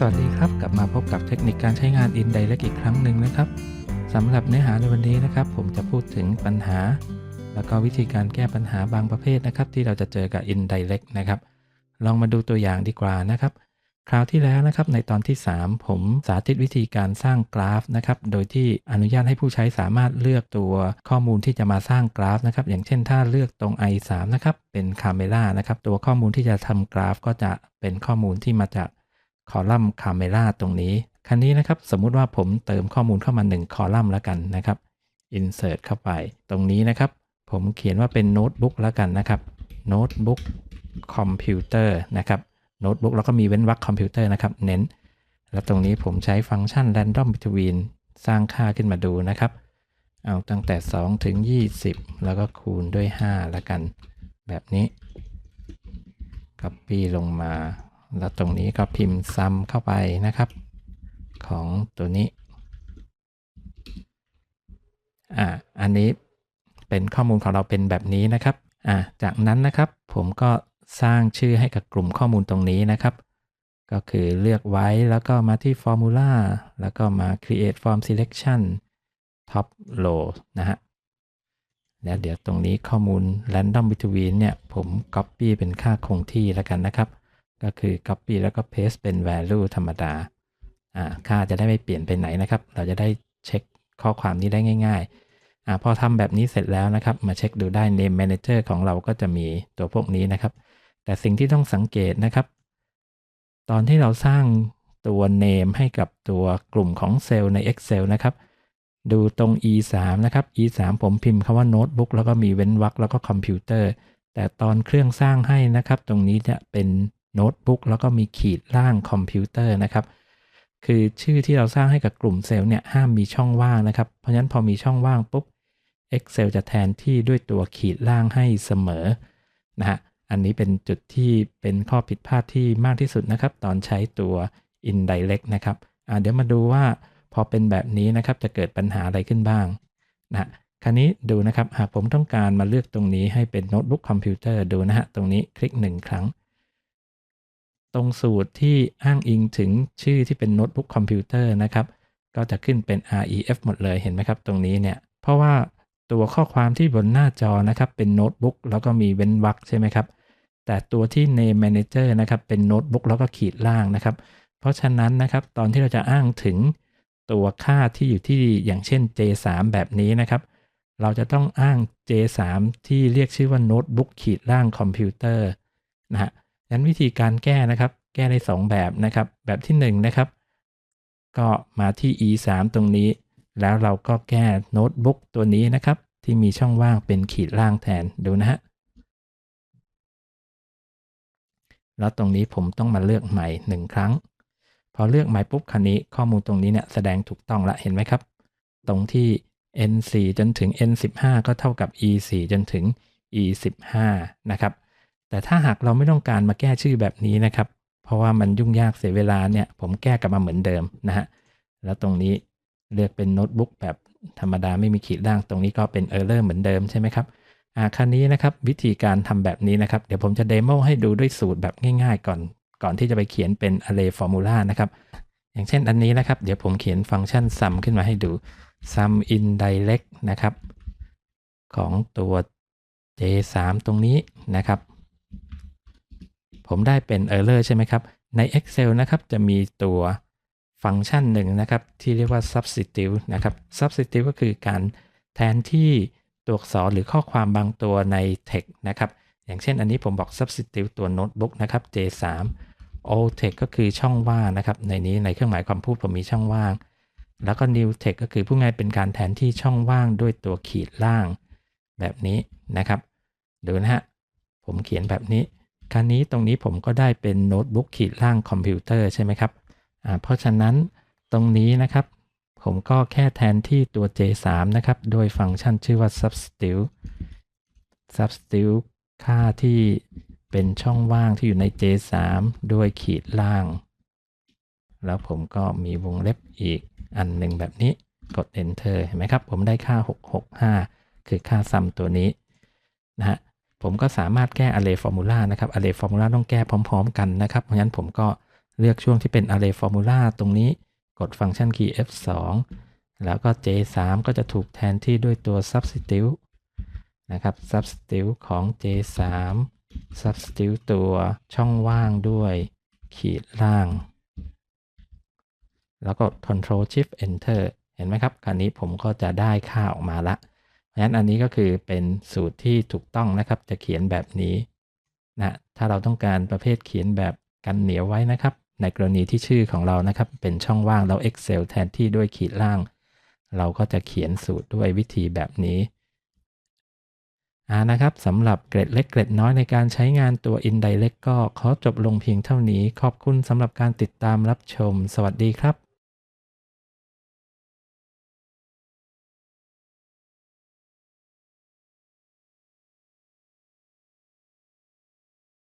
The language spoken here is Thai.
สวัสดีครับกลับมาพบกับเทคนิคการใช้งาน Indirect อีกครั้งหนึ่งนะครับสำหรับเนื้อหาในวันนี้นะครับ ผมจะพูดถึงปัญหา แล้วก็วิธีการแก้ปัญหาบางประเภทนะครับ ที่เราจะเจอกับ Indirect นะครับ ลองมาดูตัวอย่างดีกว่านะครับ คราวที่แล้วนะครับในตอนที่ 3 ผมสาธิตวิธีการสร้างกราฟนะครับโดยที่อนุญาตให้ผู้ใช้สามารถเลือกตัวข้อมูลที่จะมาสร้างกราฟนะครับอย่างเช่นถ้าเลือกตรง i3 นะครับเป็น Camera นะครับตัวข้อมูลที่จะทำกราฟ ก็จะเป็นข้อมูลที่มาจาก คอลัมน์ Camera ตรงนี้คันนี้นะครับสมมุติว่าผมเติมข้อมูลเข้ามา 1 คอลัมน์แล้วกันนะครับ Insert เข้าไป ตรงนี้นะครับ ผมเขียนว่าเป็นโน้ตบุ๊กแล้วกันนะครับโน้ตบุ๊กคอมพิวเตอร์นะครับโน้ตบุ๊กแล้วก็มีเว้นวรรคคอมพิวเตอร์นะครับเน้น แล้วตรงนี้ผมใช้ฟังก์ชัน random between สร้างค่าขึ้นมาดูนะครับ เอาตั้งแต่ 2 ถึง 20 แล้วก็คูณด้วย 5 แล้วกัน แบบนี้ copy ลงมา แล้วตรงนี้ก็พิมพ์ sum เข้าไปนะครับ ของตัวนี้อ่าอันนี้เป็นข้อมูลของเราเป็นแบบนี้นะครับอ่าจากนั้นนะครับผมก็สร้างชื่อให้กับกลุ่มข้อมูลตรงนี้นะครับ ก็คือเลือกไว้แล้วก็มาที่ Formula แล้วก็มา Create Form Selection Top Row นะฮะแล้วเดี๋ยวตรงนี้ข้อมูล Random Between เนี่ยผม Copy เป็นค่าคงที่แล้วกันนะครับ ก็คือ Copy แล้วก็ Paste เป็น Value ธรรมดาค่าจะได้ไม่เปลี่ยนไปไหนนะครับ เราจะได้เช็คข้อความนี้ได้ง่ายๆอพอทำแบบนี้เสร็จแล้วนะครับ มาเช็คดูได้ Name Manager ของเราก็จะมีตัวพวกนี้นะครับ แต่สิ่งที่ต้องสังเกตนะครับ ตอนที่เราสร้างตัว name ให้กับตัวกลุ่มของเซลล์ใน Excel นะครับ ดูตรง e3 นะครับ e3 ผมพิมพ์คำว่า notebook แล้วก็มีเว้นวรรคแล้วก็คอมพิวเตอร์แต่ตอนเครื่องสร้างให้นะครับ ตรงนี้จะเป็น โน้ตบุ๊กแล้วก็มีขีดล่างคอมพิวเตอร์นะครับ คือชื่อที่เราสร้างให้กับกลุ่มเซลล์เนี่ยห้ามมีช่องว่างนะครับ เพราะฉะนั้นพอมีช่องว่างปุ๊บ Excel จะแทนที่ด้วยตัวขีดล่างให้เสมอนะฮะอันนี้เป็นจุดที่เป็นข้อผิดพลาดที่มากที่สุดนะครับ ตอนใช้ตัว indirect นะครับเดี๋ยวมาดูว่าพอเป็นแบบนี้นะครับจะเกิดปัญหาอะไรขึ้นบ้างนะคราวนี้ดูนะครับ หากผมต้องการมาเลือกตรงนี้ให้เป็นโน้ตบุ๊กคอมพิวเตอร์ดูนะฮะตรงนี้คลิก 1 ครั้ง ตรงสูตรที่อ้างอิงถึงชื่อที่เป็นโน้ตบุ๊กคอมพิวเตอร์นะครับ ก็จะขึ้นเป็น REF หมดเลยเห็นไหมครับ ตรงนี้เนี่ย เพราะว่าตัวข้อความที่บนหน้าจอนะครับเป็นโน้ตบุ๊กแล้วก็มีเว้นวรรคใช่ไหมครับ แต่ตัวที่ name manager นะครับเป็นโน้ตบุ๊กแล้วก็ขีดล่างนะครับ เพราะฉะนั้นนะครับตอนที่เราจะอ้างถึงตัวค่าที่อยู่ที่อย่างเช่น J3 แบบนี้นะครับ เราจะต้องอ้าง J3 ที่เรียกชื่อว่าโน้ตบุ๊กขีดล่างคอมพิวเตอร์นะฮะ งั้นวิธีการแก้นะครับ แก้ได้ 2 แบบนะครับ แบบที่1นะครับ ก็มาที่ E3 ตรงนี้ แล้วเราก็แก้โน้ตบุ๊กตัวนี้นะครับ ที่มีช่องว่างเป็นขีดล่างแทนดูนะฮะแล้วตรงนี้ผมต้องมาเลือกใหม่ 1 ครั้ง พอเลือกใหม่ปุ๊บคันนี้ข้อมูลตรงนี้เนี่ยแสดงถูกต้องละเห็นไหมครับ ตรงที่ n4 จนถึง n15 ก็เท่ากับ e4 จนถึง e15 นะครับ แต่ถ้าหากเราไม่ต้องการมาแก้ชื่อแบบนี้นะครับ เพราะว่ามันยุ่งยากเสียเวลาเนี่ย ผมแก้กลับมาเหมือนเดิมนะฮะ แล้วตรงนี้เลือกเป็นโน้ตบุ๊กแบบธรรมดาไม่มีขีดล่าง ตรงนี้ก็เป็นเออร์เลอร์เหมือนเดิมใช่ไหมครับอ่าคันนี้นะครับวิธีการทำแบบนี้นะครับ เดี๋ยวผมจะเดโมให้ดูด้วยสูตรแบบง่ายๆ ก่อนก่อนที่จะไปเขียนเป็น array formula นะครับ อย่างเช่นอันนี้นะครับ เดี๋ยวผมเขียนฟังก์ชัน sum ขึ้นมาให้ดู sum indirect นะครับ ของตัว j3 ตรงนี้นะครับ ผมได้เป็น error ใช่ไหมครับ ใน excel นะครับจะมีตัวฟังก์ชันหนึ่งนะครับ ที่เรียกว่า substitute นะครับ substitute ก็คือการแทนที่ตัวอักษรหรือข้อความบางตัวใน text นะครับ อย่างเช่นอันนี้ผมบอก substitute ตัว notebook นะครับ j3 old text ก็คือช่องว่างนะครับ ในนี้ในเครื่องหมายความพูดผมมีช่องว่าง แล้วก็ new text ก็คือผู้ง่ายเป็นการแทนที่ช่องว่างด้วยตัวขีดล่าง แบบนี้นะครับ ดูนะฮะ ผมเขียนแบบนี้ คราวนี้ตรงนี้ผมก็ได้เป็นโน้ตบุ๊กขีดล่างคอมพิวเตอร์ใช่ไหมครับเพราะฉะนั้นตรงนี้นะครับ ผมก็แค่แทนที่ตัว j3 นะครับ โดยฟังก์ชันชื่อว่า substitute substitute ค่าที่เป็นช่องว่างที่อยู่ใน j3 ด้วยขีดล่าง แล้วผมก็มีวงเล็บอีกอันหนึ่งแบบนี้กด enter เห็นไหมครับ ผมได้ค่า 665 คือค่า sum ตัวนี้นะฮะ ผมก็สามารถแก้ array formula นะครับ array formula ต้องแก้พร้อม ๆ กันนะครับ เพราะฉะนั้นผมก็เลือกช่วงที่เป็น array formula ตรงนี้กดฟังก์ชันคีย์ F2 แล้วก็ J3 ก็จะถูกแทนที่ด้วยตัว substitute นะครับ substitute ของ J3 substitute ตัวช่องว่างด้วยขีดล่าง แล้วก็ control shift enter เห็นไหมครับ คราวนี้ผมก็จะได้ค่าออกมาละเพราะฉะ นั้นอันนี้ก็คือเป็นสูตรที่ถูกต้องนะครับจะเขียนแบบนี้นะถ้าเราต้องการประเภทเขียนแบบกันเหนียวไว้นะครับ ในกรณีที่ชื่อของเรานะครับเป็นช่องว่างแล้ว Excel แทนที่ด้วยขีดล่าง เราก็จะเขียนสูตรด้วยวิธีแบบนี้อานะครับสำหรับเกร็ดเล็กเกร็ดน้อยในการใช้งานตัว Indirect ก็ขอจบลงเพียงเท่านี้ ขอบคุณสำหรับการติดตามรับชม สวัสดีครับ